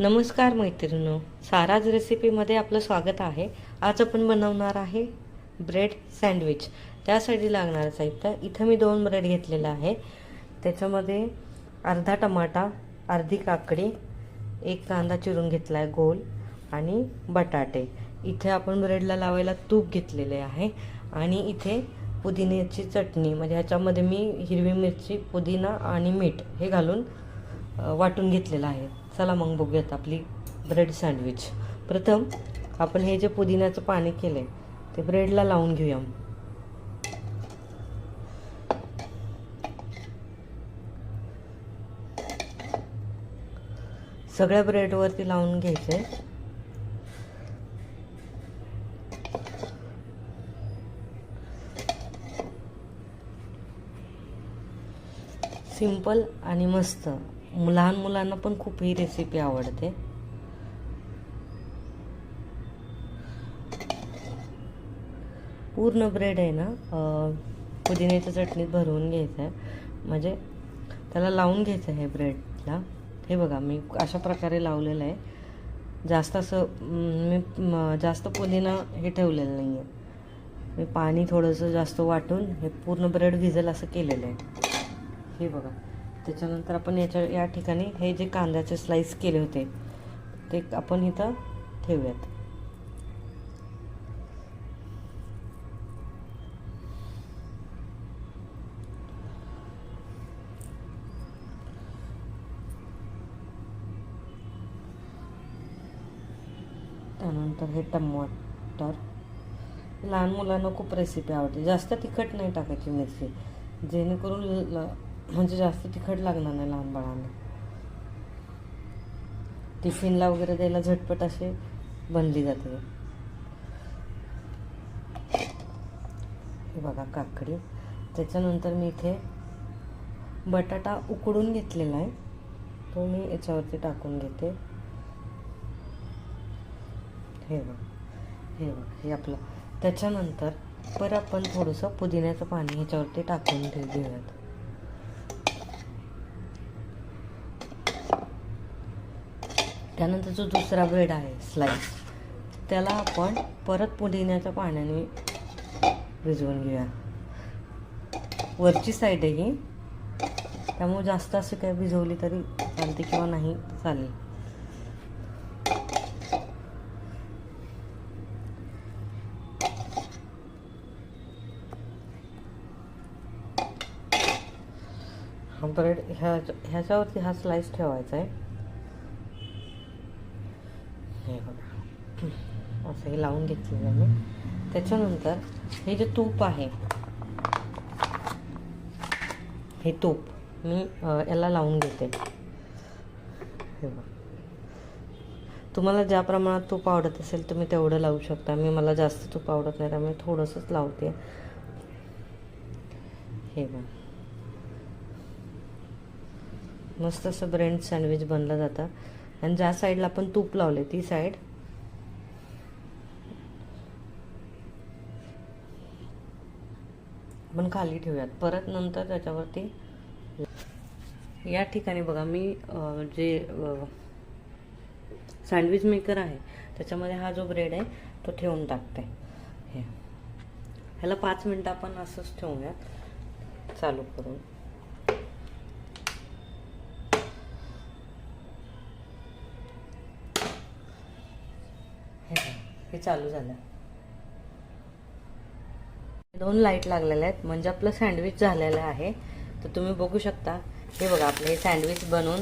नमस्कार मैत्रिणींनो साराज रेसिपीमध्ये आपलं स्वागत आहे. आज आपण बनवणार आहे ब्रेड सँडविच त्यासाठी लागणारं साहित्य इथं मी दोन ब्रेड घेतलेलं आहे. त्याच्यामध्ये अर्धा टमाटा अर्धी काकडी एक कांदा चिरून घेतला आहे गोल आणि बटाटे. इथे आपण ब्रेडला लावायला तूप घेतलेले आहे आणि इथे पुदिन्याची चटणी. म्हणजे ह्याच्यामध्ये मी हिरवी मिरची पुदिना आणि मीठ हे घालून वाटून घेतलेलं आहे. चला मग बघूयात आपली ब्रेड सँडविच प्रथम आपण हे जे पुदिन्याचं पाणी केलं आहे ते ब्रेडला लावून घेऊया. सगळ्या ब्रेडवरती लावून घ्यायचं आहे सिंपल आणि मस्त. लहान मुलांना पण खूप ही रेसिपी आवडते. पूर्ण ब्रेड आहे ना पुदिन्याच्या चटणीत भरवून घ्यायचं आहे. म्हणजे त्याला लावून घ्यायचं आहे ब्रेडला हे बघा मी अशा प्रकारे लावलेलं आहे. जास्त असं मी जास्त पुदिना हे ठेवलेलं नाही आहे मी पाणी थोडंसं जास्त वाटून हे पूर्ण ब्रेड भिजेल असं केलेलं आहे. हे बघा. त्याच्यानंतर आपण याच्या या ठिकाणी हे जे कांद्याचे स्लाईस केले होते ते आपण इथं ठेवूयात. त्यानंतर हे टमाटर. लहान मुलांना खूप रेसिपी आवडते. जास्त तिखट नाही टाकायची मिरची. जेणेकरून म्हणजे जास्त तिखट लागणार नाही लहान बाळांना टिफिनला वगैरे द्यायला झटपट असे बनली जाते. हे बघा काकडी. त्याच्यानंतर मी इथे बटाटा उकडून घेतलेला आहे. तो मी याच्यावरती टाकून घेते. हे बघ हे बघ हे आपलं. त्याच्यानंतर परत आपण थोडंसं पुदिन्याचं पाणी ह्याच्यावरती टाकून घेऊयात त्यानंतर जो दुसरा ब्रेड आहे स्लाईस त्याला आपण परत पुदिन्याच्या पाण्याने भिजवून घेऊया. वरची साईड आहे ही. त्यामुळे जास्त असं काय भिजवली तरी चालते किंवा नाही चालेल. हा ब्रेड ह्या ह्याच्यावरती हा स्लाईस ठेवायचा आहे. असं हे लावून घेतलेलं आहे मी. त्याच्यानंतर हे जे तूप आहे हे तूप मी याला लावून घेते. हे तुम्हाला ज्या प्रमाणात तूप आवडत असेल तुम्ही तेवढं लावू शकता. मी मला जास्त तूप आवडत नाही त्यामुळे थोडंसंच लावते. हे बघ. मस्त असं ब्रेंड सँडविच बनलं जातं. आणि ज्या साईडला आपण तूप लावले ती साईड आपण खाली ठेवूयात. परत नंतर त्याच्यावरती या ठिकाणी बघा मी जे सँडविच मेकर आहे त्याच्यामध्ये हा जो ब्रेड आहे तो ठेवून टाकते. हे. ह्याला पाच मिनटं आपण असंच ठेवूयात. चालू करून. हे चालू झालं. दोन लाइट लागलेल्या आहेत. म्हणजे आपलं सँडविच झालेलं आहे. तर तुम्ही बघू शकता. हे बघा आपलं हे सँडविच बनवून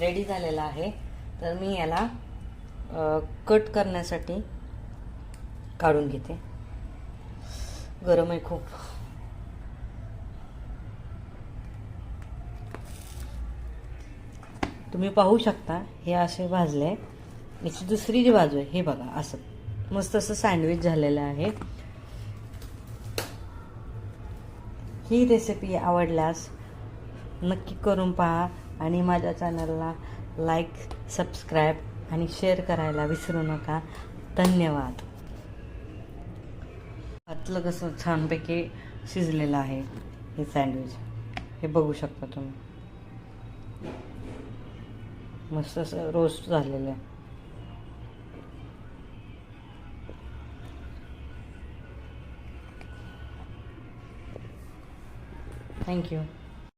रेडी झालेलं आहे. तर मी याला कट करण्यासाठी काढून घेते. गरम आहे खूप. तुम्ही पाहू शकता हे असे भाजले याची दुसरी जी बाजू आहे हे बघा असं. मस्त असं सँडविच झालेलं आहे. ही रेसिपी आवडल्यास नक्की करून पहा आणि माझ्या चॅनलला लाईक सबस्क्राईब आणि शेअर करायला विसरू नका. धन्यवाद. आतलं कसं छानपैकी शिजलेलं आहे हे सँडविच हे बघू शकता तुम्ही. मस्त असं रोस्ट झालेलं आहे. Thank you